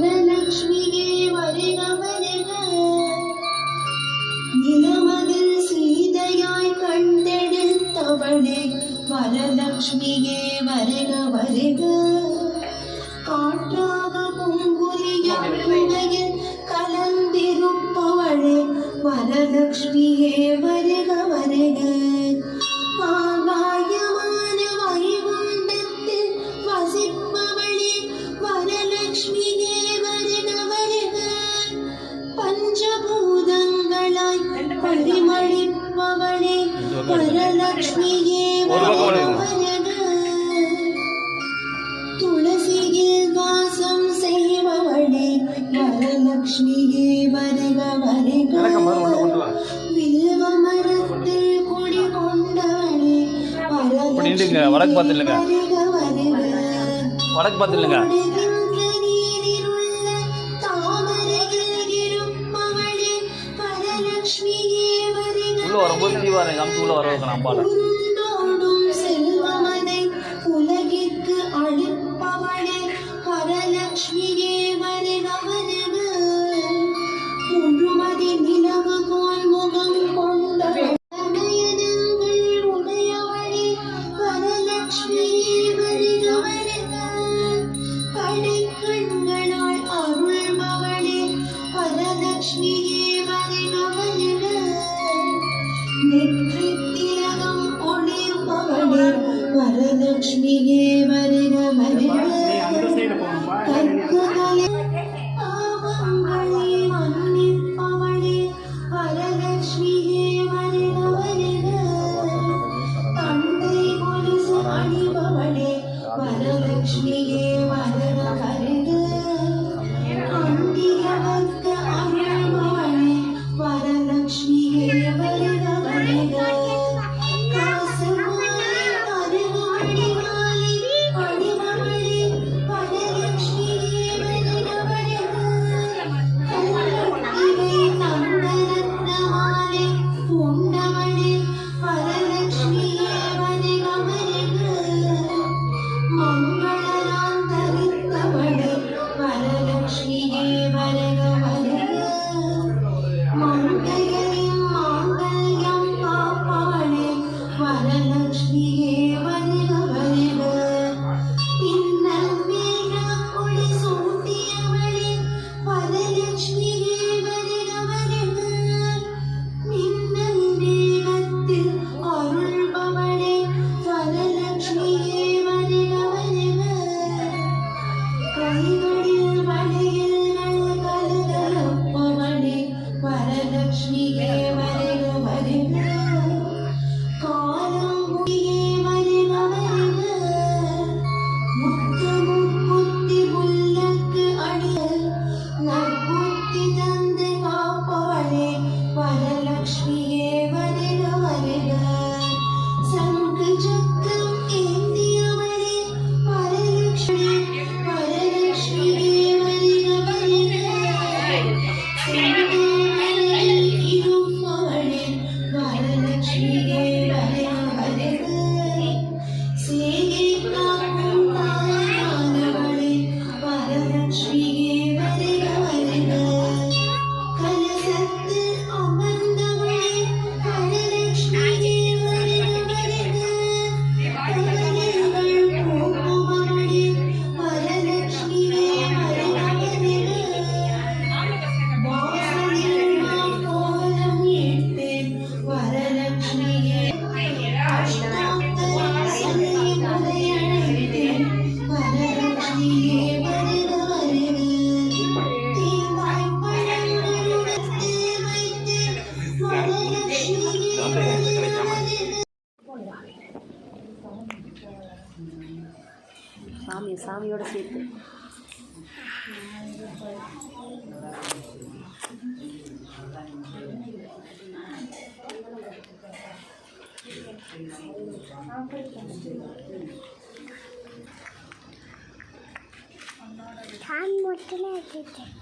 வரலட்சுமியே வருக வருக நிலமதில் சீதையாய் கண்டெடுத்தவளே வரலட்சுமியே வருக வருக காற்றாக பூங்குலியால் கலந்திருப்பவளே வரலட்சுமியே வருக பரிமளிப்பவளே வரலட்சுமியே துளசியில் வாசம் செய்பவளே வரலட்சுமியே வருக வருக வில்வ மரத்தில் குடி கொண்டவளே நில்லுங்க. வருக வருக வடக்கு பார்த்து இல்லைங்க வரும்போது தீபாவளி காமிச்சு உள்ள வர வைக்கணும் அம்பால நெற்றித் திலகம் ஒளிர்பவளே வரலட்சுமியே வருக வருக கற்குதலே பாவங்களை மன்னிப்பவளே. வரலட்சுமியே வருக வருக. தந்தை கொலுசு அணிபவளே. வரலட்சுமியே வருக வருக. அருள்பவளே. வரலட்சுமியே சாமி சாமியோட சேர்த்து Thank you. வைத்தேன் வரலட்சுமியே வருக வருக சாமி சாமியோட சேர்த்து ஃபேன் மட்டுமே வச்சுட்டேன்